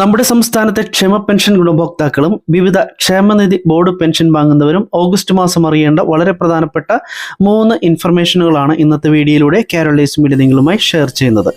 നമ്മുടെ സംസ്ഥാനത്തെ ക്ഷേമ പെൻഷൻ ഗുണഭോക്താക്കളും വിവിധ ക്ഷേമനിധി ബോർഡ് പെൻഷൻ വാങ്ങുന്നവരും ഓഗസ്റ്റ് മാസം അറിയേണ്ട വളരെ പ്രധാനപ്പെട്ട മൂന്ന് ഇൻഫർമേഷനുകളാണ് ഇന്നത്തെ വീഡിയോയിലൂടെ കേരളീസ് മീഡിയ നിങ്ങളുമായി ഷെയർ ചെയ്യുന്നത്.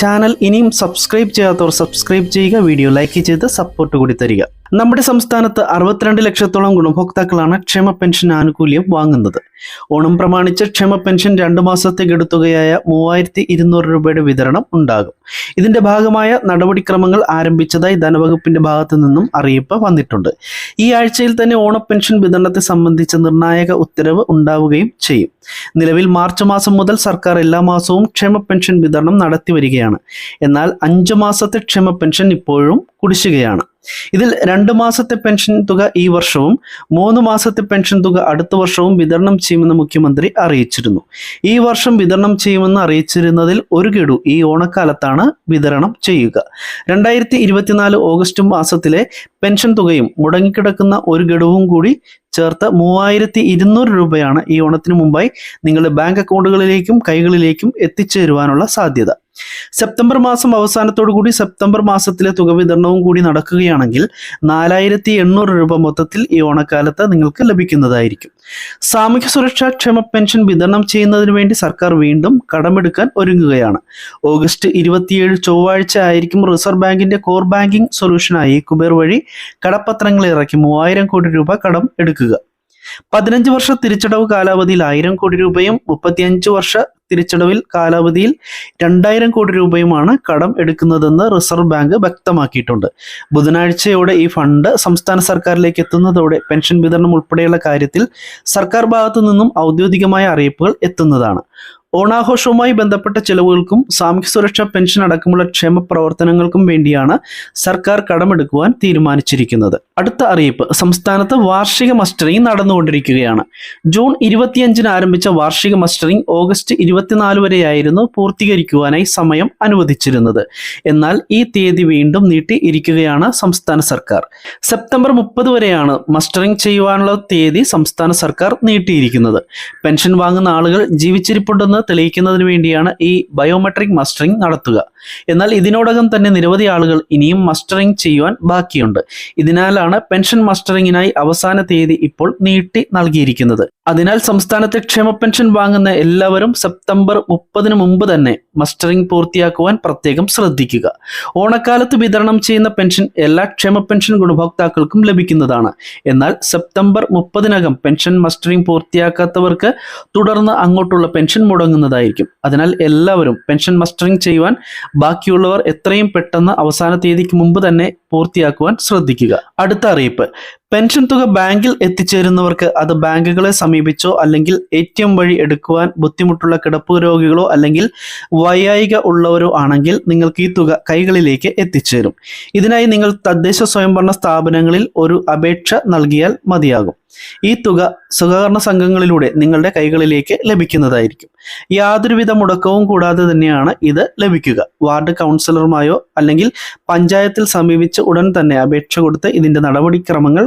ചാനൽ ഇനിയും സബ്സ്ക്രൈബ് ചെയ്യാത്തവർ സബ്സ്ക്രൈബ് ചെയ്യുക വീഡിയോ ലൈക്ക് ചെയ്ത് സപ്പോർട്ട് കൂടി തരിക. നമ്മുടെ സംസ്ഥാനത്ത് അറുപത്തിരണ്ട് ലക്ഷത്തോളം ഗുണഭോക്താക്കളാണ് ക്ഷേമ പെൻഷൻ ആനുകൂല്യം വാങ്ങുന്നത്. ഓണം പ്രമാണിച്ച് ക്ഷേമ പെൻഷൻ രണ്ടു മാസത്തെ ഗഡുത്തുകയായ മൂവായിരത്തി ഇരുന്നൂറ് രൂപയുടെ വിതരണം ഉണ്ടാകും. ഇതിന്റെ ഭാഗമായ നടപടിക്രമങ്ങൾ ആരംഭിച്ചതായി ധനവകുപ്പിന്റെ ഭാഗത്തു നിന്നും അറിയിപ്പ് വന്നിട്ടുണ്ട്. ഈ ആഴ്ചയിൽ തന്നെ ഓണ പെൻഷൻ വിതരണത്തെ സംബന്ധിച്ച നിർണായക ഉത്തരവ് ഉണ്ടാവുകയും ചെയ്യും. നിലവിൽ മാർച്ച് മാസം മുതൽ സർക്കാർ എല്ലാ മാസവും ക്ഷേമ പെൻഷൻ വിതരണം നടത്തി വരികയാണ് എന്നാൽ അഞ്ചു മാസത്തെ ക്ഷേമ പെൻഷൻ ഇപ്പോഴും കുടിശ്ശികയാണ്. ഇതിൽ രണ്ട് മാസത്തെ പെൻഷൻ തുക ഈ വർഷവും മൂന്ന് മാസത്തെ പെൻഷൻ തുക അടുത്ത വർഷവും വിതരണം ചെയ്യുമെന്ന് മുഖ്യമന്ത്രി അറിയിച്ചിരുന്നു. ഈ വർഷം വിതരണം ചെയ്യുമെന്ന് അറിയിച്ചിരുന്നതിൽ ഒരു ഗഡു ഈ ഓണക്കാലത്താണ് വിതരണം ചെയ്യുക. രണ്ടായിരത്തി ഇരുപത്തിനാല് ഓഗസ്റ്റ് മാസത്തിലെ പെൻഷൻ തുകയും മുടങ്ങിക്കിടക്കുന്ന ഒരു ഗഡുവും കൂടി ചേർത്ത് മൂവായിരത്തി ഇരുന്നൂറ് രൂപയാണ് ഈ ഓണത്തിന് മുമ്പായി നിങ്ങളുടെ ബാങ്ക് അക്കൗണ്ടുകളിലേക്കും കൈകളിലേക്കും എത്തിച്ചേരുവാനുള്ള സാധ്യത. സെപ്റ്റംബർ മാസം അവസാനത്തോടു കൂടി സെപ്റ്റംബർ മാസത്തിലെ തുക വിതരണവും കൂടി നടക്കുകയാണെങ്കിൽ നാലായിരത്തി എണ്ണൂറ് രൂപ മൊത്തത്തിൽ ഈ ഓണക്കാലത്ത് നിങ്ങൾക്ക് ലഭിക്കുന്നതായിരിക്കും. സാമൂഹ്യ സുരക്ഷാ ക്ഷേമ പെൻഷൻ വിതരണം ചെയ്യുന്നതിന് വേണ്ടി സർക്കാർ വീണ്ടും കടമെടുക്കാൻ ഒരുങ്ങുകയാണ്. ഓഗസ്റ്റ് ഇരുപത്തിയേഴ് ചൊവ്വാഴ്ച ആയിരിക്കും റിസർവ് ബാങ്കിന്റെ കോർ ബാങ്കിംഗ് സൊല്യൂഷനായി കുബേർ വഴി കടപ്പത്രങ്ങൾ ഇറക്കി മൂവായിരം കോടി രൂപ കടം എടുക്കുക. പതിനഞ്ച് വർഷ തിരിച്ചടവ് കാലാവധിയിൽ ആയിരം കോടി രൂപയും മുപ്പത്തിയഞ്ച് വർഷ തിരിച്ചടവിൽ കാലാവധിയിൽ രണ്ടായിരം കോടി രൂപയുമാണ് കടം എടുക്കുന്നതെന്ന് റിസർവ് ബാങ്ക് വ്യക്തമാക്കിയിട്ടുണ്ട്. ബുധനാഴ്ചയോടെ ഈ ഫണ്ട് സംസ്ഥാന സർക്കാരിലേക്ക് എത്തുന്നതോടെ പെൻഷൻ വിതരണം ഉൾപ്പെടെയുള്ള കാര്യത്തിൽ സർക്കാർ ഭാഗത്തു നിന്നും ഔദ്യോഗികമായ അറിയിപ്പുകൾ എത്തുന്നതാണ്. ഓണാഘോഷവുമായി ബന്ധപ്പെട്ട ചെലവുകൾക്കും സാമൂഹ്യ സുരക്ഷാ പെൻഷൻ അടക്കമുള്ള ക്ഷേമ പ്രവർത്തനങ്ങൾക്കും വേണ്ടിയാണ് സർക്കാർ കടമെടുക്കുവാൻ തീരുമാനിച്ചിരിക്കുന്നത്. അടുത്ത അറിയിപ്പ് സംസ്ഥാനത്ത് വാർഷിക മസ്റ്ററിംഗ് നടന്നുകൊണ്ടിരിക്കുകയാണ്. ജൂൺ ഇരുപത്തിയഞ്ചിന് ആരംഭിച്ച വാർഷിക മസ്റ്ററിംഗ് ഓഗസ്റ്റ് ഇരുപത്തിനാല് വരെയായിരുന്നു പൂർത്തീകരിക്കുവാനായി സമയം അനുവദിച്ചിരുന്നത്. എന്നാൽ ഈ തീയതി വീണ്ടും നീട്ടി ഇരിക്കുകയാണ് സംസ്ഥാന സർക്കാർ. സെപ്റ്റംബർ മുപ്പത് വരെയാണ് മസ്റ്ററിംഗ് ചെയ്യുവാനുള്ള തീയതി സംസ്ഥാന സർക്കാർ നീട്ടിയിരിക്കുന്നത്. പെൻഷൻ വാങ്ങുന്ന ആളുകൾ ജീവിച്ചിരിപ്പുണ്ടെന്ന് തെളിയിക്കുന്നതിന് വേണ്ടിയാണ് ഈ ബയോമെട്രിക് മസ്റ്ററിംഗ് നടത്തുക. എന്നാൽ ഇതിനോടകം തന്നെ നിരവധി ആളുകൾ ഇനിയും മസ്റ്ററിംഗ് ചെയ്യുവാൻ ബാക്കിയുണ്ട്. ഇതിനാലാണ് പെൻഷൻ മസ്റ്ററിംഗിനായി അവസാന തീയതി ഇപ്പോൾ നീട്ടി നൽകിയിരിക്കുന്നത്. അതിനാൽ സംസ്ഥാനത്തെ ക്ഷേമ പെൻഷൻ വാങ്ങുന്ന എല്ലാവരും സെപ്റ്റംബർ മുപ്പതിന് മുമ്പ് തന്നെ മസ്റ്ററിംഗ് പൂർത്തിയാക്കുവാൻ പ്രത്യേകം ശ്രദ്ധിക്കുക. ഓണക്കാലത്ത് വിതരണം ചെയ്യുന്ന പെൻഷൻ എല്ലാ ക്ഷേമ പെൻഷൻ ഗുണഭോക്താക്കൾക്കും ലഭിക്കുന്നതാണ്. എന്നാൽ സെപ്റ്റംബർ മുപ്പതിനകം പെൻഷൻ മസ്റ്ററിംഗ് പൂർത്തിയാക്കാത്തവർക്ക് തുടർന്ന് അങ്ങോട്ടുള്ള പെൻഷൻ മുടങ്ങുന്നതായിരിക്കും. അതിനാൽ എല്ലാവരും പെൻഷൻ മസ്റ്ററിംഗ് ചെയ്യുവാൻ ബാക്കിയുള്ളവർ എത്രയും പെട്ടെന്ന് അവസാന തീയതിക്ക് മുമ്പ് തന്നെ പൂർത്തിയാക്കുവാൻ ശ്രദ്ധിക്കുക. അടുത്ത അറിയിപ്പ്. പെൻഷൻ തുക ബാങ്കിൽ എത്തിച്ചേരുന്നവർക്ക് അത് ബാങ്കുകളെ സമീപിച്ചോ അല്ലെങ്കിൽ എ ടി എം വഴി എടുക്കുവാൻ ബുദ്ധിമുട്ടുള്ള കിടപ്പ് രോഗികളോ അല്ലെങ്കിൽ വൈകായിക ഉള്ളവരോ ആണെങ്കിൽ നിങ്ങൾക്ക് ഈ തുക കൈകളിലേക്ക് എത്തിച്ചേരും. ഇതിനായി നിങ്ങൾ തദ്ദേശ സ്വയംഭരണ സ്ഥാപനങ്ങളിൽ ഒരു അപേക്ഷ നൽകിയാൽ മതിയാകും. ഈ തുക സഹകരണ സംഘങ്ങളിലൂടെ നിങ്ങളുടെ കൈകളിലേക്ക് ലഭിക്കുന്നതായിരിക്കും. യാതൊരുവിധ മുടക്കവും കൂടാതെ തന്നെയാണ് ഇത് ലഭിക്കുക. വാർഡ് കൗൺസിലർമായോ അല്ലെങ്കിൽ പഞ്ചായത്തിൽ സമീപിച്ച് ഉടൻ തന്നെ അപേക്ഷ കൊടുത്ത് ഇതിന്റെ നടപടിക്രമങ്ങൾ